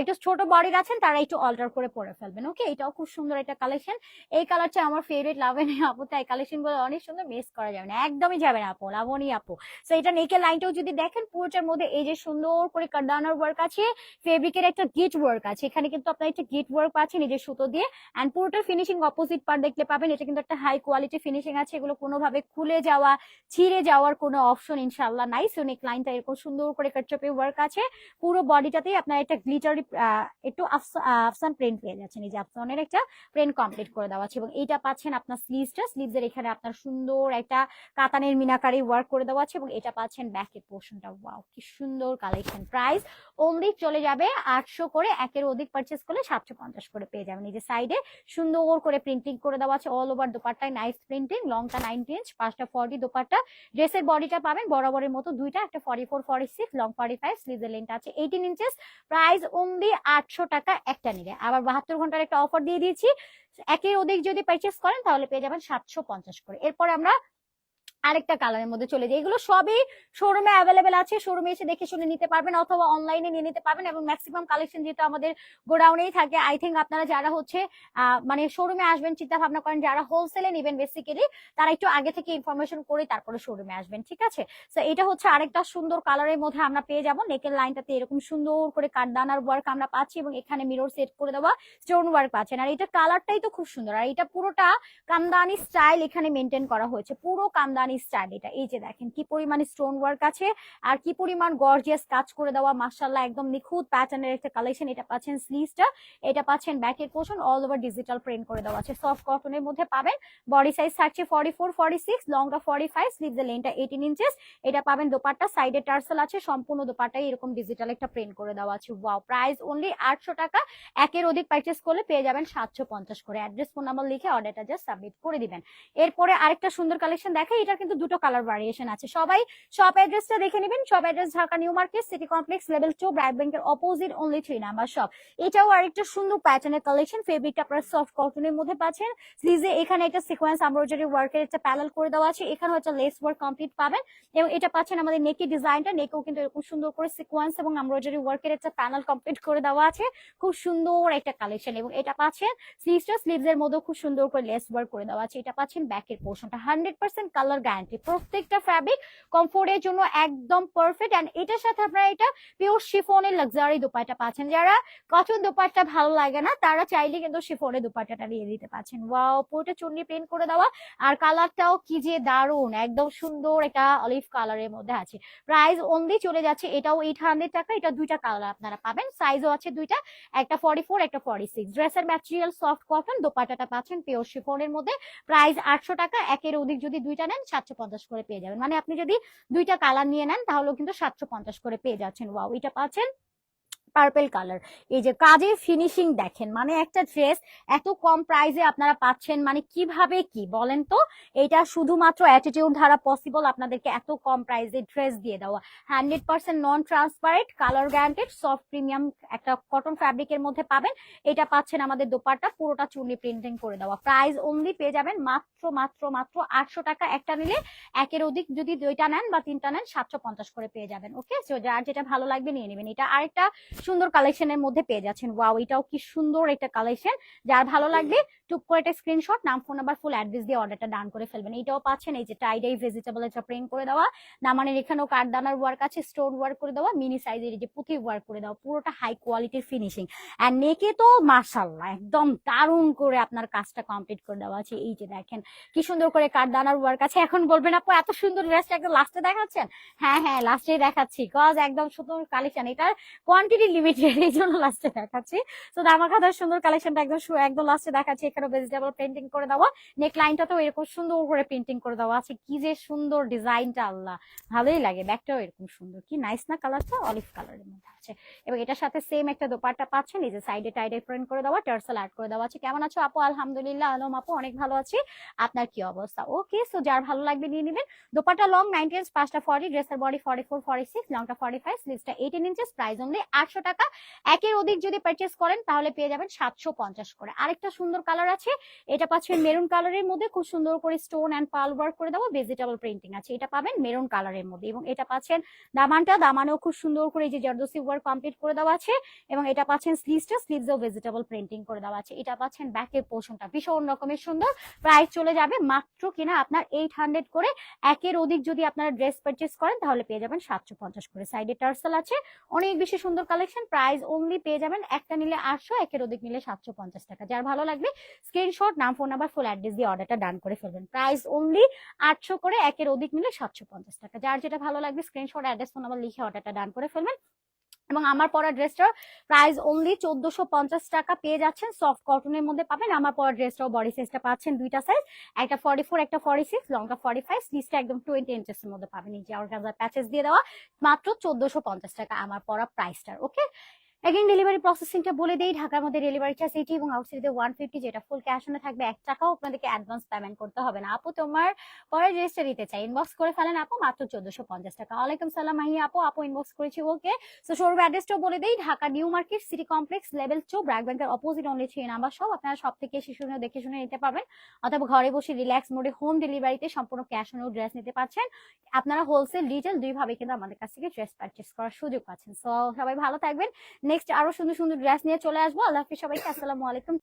একটু ছোট বডির আছেন, তারা একটু অল্টার করে পরে ফেলবেন ওকে এটাও খুব সুন্দর একটা কালেকশন এই কালারটা আমার ফেভারিট লাভেনি আপু, তাই কালেকশনগুলো অনেক সুন্দর মিস করা যাবে না, একদমই যাবে না আপু লাভনি আপু. তো এটা নেকের লাইনটাও যদি দেখেন, পুরোটার মধ্যে এই যে সুন্দর করে কার্ডানার ওয়ার্ক আছে ফেব্রিকের একটা গিট ওয়ার্ক আছে, এখানে কিন্তু আপনার একটা গিট ওয়ার্ক পাচ্ছেন নিজের সুতো দিয়ে অ্যান্ড পুরোটার ফিনিশিং অপোজিট পার দেখতে পাবেন, এটা কিন্তু একটা হাই কোয়ালিটি ফিনিশিং আছে, এগুলো কোনোভাবে খুলে যাওয়া, ছিঁড়ে যাওয়ার কোনো অপশন ইনশাল্লাহ নাই। সো নেক লাইনটা এরকম সুন্দর করে কাটচপে ওয়ার্ক আছে পুরো বডিটাতেই আপনার একটা গ্লিটারি একটু আফসান প্রিন্ট পেয়ে যাচ্ছেন। এই যে আফসানের একটা প্রিন্ট কমপ্লিট করে দেওয়া আছে এবং এইটা পাচ্ছেন আপনার স্লিভসটা স্লিভস এর এখানে আপনার সুন্দর একটা কাতানের মিনাকারি ওয়ার্ক করে দেওয়া আছে এবং এটা পাচ্ছেন ব্যাকের পোর্শনটা ওয়াও কি সুন্দর কালেকশন প্রাইস অনলি চলে যাবে আটশো করে, একের অধিক পারচেস করলে সাতশো পঞ্চাশ করে পেয়ে যাবেন। এই যে সাইডে সুন্দর করে প্রিন্টিং করে দেওয়া আছে অল ওভার দোপাট্টায় নাইস প্রিন্টিং লংটা নাইনটি ইঞ্চ পাঁচটা ফর্টি দোপাট্টা। ড্রেসের বডিটা পাবেন বরাবরের মতো দুইটা, একটা forty four forty six long forty five স্লিভের লেন্থ আছে এইটিন ইঞ্চেস প্রাইস অনলি আটশো টাকা একটা নিলে। আবার বাহাত্তর ঘণ্টার একটা অফার দিয়ে দিয়েছি একের অধিক যদি পারচেস করেন তাহলে পেয়ে যাবেন সাতশো পঞ্চাশ করে। এরপর আমরা আরেকটা কালারের মধ্যে চলে যায়। এগুলো সবই শোরুমে অ্যাভেলেবেল আছে। শোরুমে এসে দেখে শুনে নিতে পারবেন অথবা অনলাইনে নিয়ে নিতে পারবেন এবং ম্যাক্সিমাম কালেকশন যেহেতু আমাদের গোডাউনেই থাকে। আই থিঙ্ক আপনারা যারা হচ্ছে মানে শোরুমে আসবেন চিন্তা ভাবনা করেন যারা হোলসেলে নেবেন বেসিক্যালি তারা একটু আগে থেকে ইনফরমেশন করে তারপরে শোরুমে আসবেন, ঠিক আছে? তো এটা হচ্ছে আরেকটা সুন্দর কালারের মধ্যে আমরা পেয়ে যাব। নেকের লাইনটাতে এরকম সুন্দর করে কাঠদানার ওয়ার্ক আমরা পাচ্ছি এবং এখানে মিরর সেট করে দেওয়া স্টোন ওয়ার্ক পাচ্ছেন। আর এটা কালারটাই তো খুব সুন্দর। আর এটা পুরোটা কামদানি স্টাইল এখানে মেনটেন করা হয়েছে। পুরো কামদানি স্টাইল এটা। এই যে দেখেন, কি পরিমাণে স্টোন ওয়ার্ক আছে আর কি পরিমাণ গর্জিয়াস কাজ করে দেওয়া মার্শাল্লাহ একদম নিখুঁত প্যাটার্নের একটা কালেকশন এটা পাচ্ছেন স্লিভসটা এটা পাচ্ছেন ব্যাকের portion all over digital print করে দেওয়া আছে। সফট কটনের মধ্যে পাবেন বডি সাইজ থাকছে ফর্টি ফোর ফর্টি সিক্স লংটা ফর্টি ফাইভ স্লিভ দ্য লেনটা এইটিন ইঞ্চেস এটা পাবেন দোপাট্টা সাইডে টার্সেল আছে, সম্পূর্ণ দোপাট্টাই এরকম ডিজিটাল একটা প্রিন্ট করে দেওয়া আছে। ওয়াও প্রাইস অনলি আটশো টাকা, একের অধিক পারচেস করলে পেয়ে যাবেন সাতশো পঞ্চাশ করে। অ্যাড্রেস ফোন নাম্বার লিখে অর্ডারটা জাস্ট সাবমিট করে দিবেন। এরপরে আরেকটা সুন্দর কালেকশন দেখে এটা কিন্তু দুটো কালার ভ্যারিয়েশন আছে। সবাই শপ অ্যাড্রেসটা দেখে নেবেন। Shop address Dhaka New Market City Complex level two BRAC ব্যাংকের opposite only three number shop এটাও আরেকটা সুন্দর প্যাটার্নের কালেকশন ফেব্রিকটা আপনারা সফট কটনের মধ্যে পাচ্ছেন। স্লিজে এখানে একটা সিকোয়েন্স এমব্রয়ডারি ওয়ার্কের একটা প্যানেল করে দেওয়া আছে। এখানেও একটা লেস ওয়ার্ক কমপ্লিট পাবেন। এবং এটা পাচ্ছেন আমাদের নেকি ডিজাইনটা নেকেও কিন্তু এরকম সুন্দর করে সিকোয়েন্স এবং এমব্রয়ডারি ওয়ার্কের একটা প্যানেল কমপ্লিট করে দেওয়া আছে। খুব সুন্দর একটা কালেকশন এবং এটা পাচ্ছেন স্লিভসটা স্লিভস এর মধ্যেও খুব সুন্দর করে লেস ওয়ার্ক করে দেওয়া আছে। এটা পাচ্ছেন ব্যাকের পোর্শনটা হান্ড্রেড পার্সেন্ট কালার গ্যারান্টি প্রত্যেকটা ফ্যাব্রিক কমফোর্টের জন্য একদম পারফেক্ট অ্যান্ড এটার সাথে আপনারা এটা পিওর শিফনের লাক্সারি দোপাট্টা পাচ্ছেন। যারা কটন দোপাট্টা ভালো লাগে না, তারা চাইলে কিন্তু শিফনের দোপাট্টাটা নিয়ে দিতে পারছেন ওয়াও পুরোটা চুন্নি প্রিন্ট করে দেওয়া। আর কালারটাও কি যে দারুণ! একদম সুন্দর একটা অলিভ কালারের মধ্যে আছে। প্রাইস অনলি চলে যাচ্ছে, এটাও এইট হান্ড্রেড টাকা। এটা দুইটা কালার আপনারা পাবেন। সাইজও আছে দুইটা, একটা ফর্টি ফোর একটা ফর্টি সিক্স ড্রেসের ম্যাটেরিয়াল সফট কটন দোপাট্টাটা পাচ্ছেন পিওর শিফনের মধ্যে। প্রাইস আটশো টাকা, একের অধিক যদি দুইটা নেন সাতশো পঞ্চাশ করে পেয়ে যাবেন। মানে আপনি যদি দুইটা কালার নিয়ে নেন তাহলেও কিন্তু সাতশো পঞ্চাশ করে পেয়ে যাচ্ছেন। ওয়াও এটা পাচ্ছেন পার্পেল কালার এই যে কাজের ফিনিশিং দেখেন মানে একটা ড্রেস এত কম প্রাইসে আপনারা পাচ্ছেন মানে কীভাবে কি বলেন তো? এটা শুধুমাত্র অ্যাটিটিউড দ্বারা পসিবল আপনাদেরকে এত কম প্রাইসে ড্রেস দিয়ে দেওয়া। Hundred percent non transparent colour guaranteed soft premium একটা কটন ফ্যাব্রিকের মধ্যে পাবেন। এটা পাচ্ছেন আমাদের দোপাট্টা, পুরোটা চুনি প্রিন্টিং করে দেওয়া। প্রাইস অনলি পেয়ে যাবেন মাত্র মাত্র মাত্র আটশো টাকা একটা নিলে একের অধিক যদি দুইটা নেন বা তিনটা নেন, সাতশো পঞ্চাশ করে পেয়ে যাবেন ওকে যার যেটা ভালো লাগবে নিয়ে নেবেন। এটা আরেকটা সুন্দর কালেকশনের মধ্যে পেয়ে যাচ্ছেন। ওয়াও এটাও কি সুন্দর একটা কালেকশন যার ভালো লাগবে টুক করে একটা স্ক্রিনশট নাম ফোন নাম্বার ফুল অ্যাড্রেস দিয়ে অর্ডারটা ডান করে ফেলবেন। এটাও পাচ্ছেন, এই যে টাইডাই ভেজিটেবল এটা প্রিন্ট করে দেওয়া নামানের এখানেও কাঠদানার ওয়ার্ক আছে স্টোন ওয়ার্ক করে দেওয়া মিনি সাইজের এই যে পুঁথি ওয়ার্ক করে দেওয়া, পুরোটা হাই কোয়ালিটির ফিনিশিং আর নেকে তো মার্শাল্লাহ একদম দারুণ করে আপনার কাজটা কমপ্লিট করে দেওয়া আছে। এই যে দেখেন, কি সুন্দর করে কাঠদানার ওয়ার্ক আছে। এখন বলবেন, আপু, এত সুন্দর ড্রেসটা একদম লাস্টে দেখাচ্ছেন? হ্যাঁ হ্যাঁ লাস্টে দেখাচ্ছি। কজ একদম সুন্দর কালেকশন এটার কোয়ান্টিটি লিমিটেড এই জন্য লাস্টে দেখাচ্ছি। তো কথা সুন্দর কালেকশনটা একদম একদম লাস্টে দেখাচ্ছি। এখানে ভেজিটেবল পেন্টিং করে দেওয়া। নেক লাইনটা তো এরকম সুন্দর করে পেন্টিং করে দেওয়া আছে। কি যে সুন্দর ডিজাইনটা আল্লাহ। ভালোই লাগে। ব্যাগটাও এরকম সুন্দর। কি নাইস না কালারটা অলিভ কালারের মধ্যে আছে। এবং এটার সাথে সেম একটা দোপাট্টা পাচ্ছেন। এই যে সাইডে টাইডে প্রিন্ট করে দেওয়া টার্সেল অ্যাড করে দেওয়া আছে। কেমন আছো আপু? আলহামদুলিল্লাহ, আলম আপু, অনেক ভালো আছি। আপনার কি অবস্থা? ওকে সো যার ভালো লাগবে নিয়ে নেবেন। দোপাট্টা লং নাইনটি ইঞ্চ পাঁচটা ফর্টি ড্রেসের body forty four forty six লংটা forty five স্লিভসটা এইটিন ইঞ্চেস প্রাইস অনলি আটশো টাকা। একের অধিক যদি পারচেস করেন, তাহলে পেয়ে যাবেন সাতশো পঞ্চাশ করে। আরেকটা সুন্দর কালার আছে। এটা পাচ্ছেন মেরুন কালারের মধ্যে। খুব সুন্দর করে স্টোন অ্যান্ড পাল ওয়ার্ক করে দেওয়া ভেজিটেবল প্রিন্টিং আছে। এটা পাবেন মেরুন কালারের মধ্যে। এবং এটা পাচ্ছেন দামানটা। দামানেও খুব সুন্দর করে এই যে জারদোসি ওয়ার্ক কমপ্লিট করে দেওয়া আছে। এবং এটা পাচ্ছেন স্লিভসটা। স্লিভসেও ভেজিটেবল প্রিন্টিং করে দেওয়া আছে। এটা পাচ্ছেন ব্যাকের পোর্শনটা। ভীষণ রকমের সুন্দর। প্রাইস চলে যাবে মাত্র কিনা আপনার এইট হান্ড্রেড করে। একের অধিক যদি আপনারা ড্রেস পারচেস করেন, তাহলে পেয়ে যাবেন সাতশো পঞ্চাশ করে। সাইডে টার্সেল আছে। অনেক বেশি সুন্দর কালেকশন প্রাইস অনলি পেয়ে যাবেন একটা নিলে আটশো, একের অধিক নিলে সাতশো পঞ্চাশ টাকা। যার ভালো লাগবে স্ক্রিনশট, নাম ফোন নাম্বার ফুল অ্যাড্রেস দিয়ে অর্ডারটা ডান করে ফেলবেন। প্রাইস অনলি আটশো করে একের অধিক নিলে সাতশো পঞ্চাশ টাকা। যার যেটা ভালো লাগবে স্ক্রিনশট অ্যাড্রেস ফোন নাম্বার লিখে অর্ডারটা ডান করে ফেলবেন। এবং আমার পরা ড্রেসটার প্রাইস অনলি চোদ্দশো পঞ্চাশ টাকা পেয়ে যাচ্ছেন। সফট কটনের মধ্যে পাবেন। আমার পরা ড্রেসটাও বডি সাইজটা পাচ্ছেন দুইটা সাইজ একটা ফর্টি ফোর একটা ফর্টি সিক্স লংটা ফর্টি ফাইভ স্লিভসটা একদম টোয়েন্টি ইঞ্চেসের মধ্যে পাবেন। যে অর্গানজার প্যাচেস দিয়ে দেওয়া, মাত্র চোদ্দশো পঞ্চাশ টাকা আমার পরা প্রাইসটার ওকে এগেন ডেলিভারি প্রসেসিংটা বলে দেই, ঢাকার মধ্যে ডেলিভারি চার্জ এইটি এবং আউটসাইডে ওয়ান ফিফটি যেটা ফুল ক্যাশ অনে থাকবে, এক টাকাও আপনাদেরকে অ্যাডভান্স পেমেন্ট করতে হবে না। আপু, তোমার পরে ড্রেসটা দিতে চাই। ইনবক্স করে ফেলেন আপু, মাত্র চোদ্দশো পঞ্চাশ টাকা। ওয়ালাইকুম সালাম মাহি আপু আপু ইনবক্স করেছি ওকে সো শোরুম অ্যাড্রেসটাও বলে দেই, Dhaka New Market City Complex level two BRAC ব্যাংকের অপোজিট অনলি থ্রি নাম্বার সব আপনারা সব থেকে শিশু দেখে শুনে নিতে পারবেন। অথবা ঘরে বসে রিল্যাক্স মোডে হোম ডেলিভারিতে সম্পূর্ণ ক্যাশ অনেও ড্রেস নিতে পারছেন। আপনারা হোলসেল রিটেল দুইভাবে কিন্তু আমাদের কাছ থেকে ড্রেস পারচেস করার সুযোগ পাচ্ছেন। সো সবাই ভালো থাকবেন। নেক্সট আরও সুন্দর সুন্দর ড্রেস নিয়ে চলে আসব। আল্লাহ হাফিজ সবাইকে আসসালামু আলাইকুম।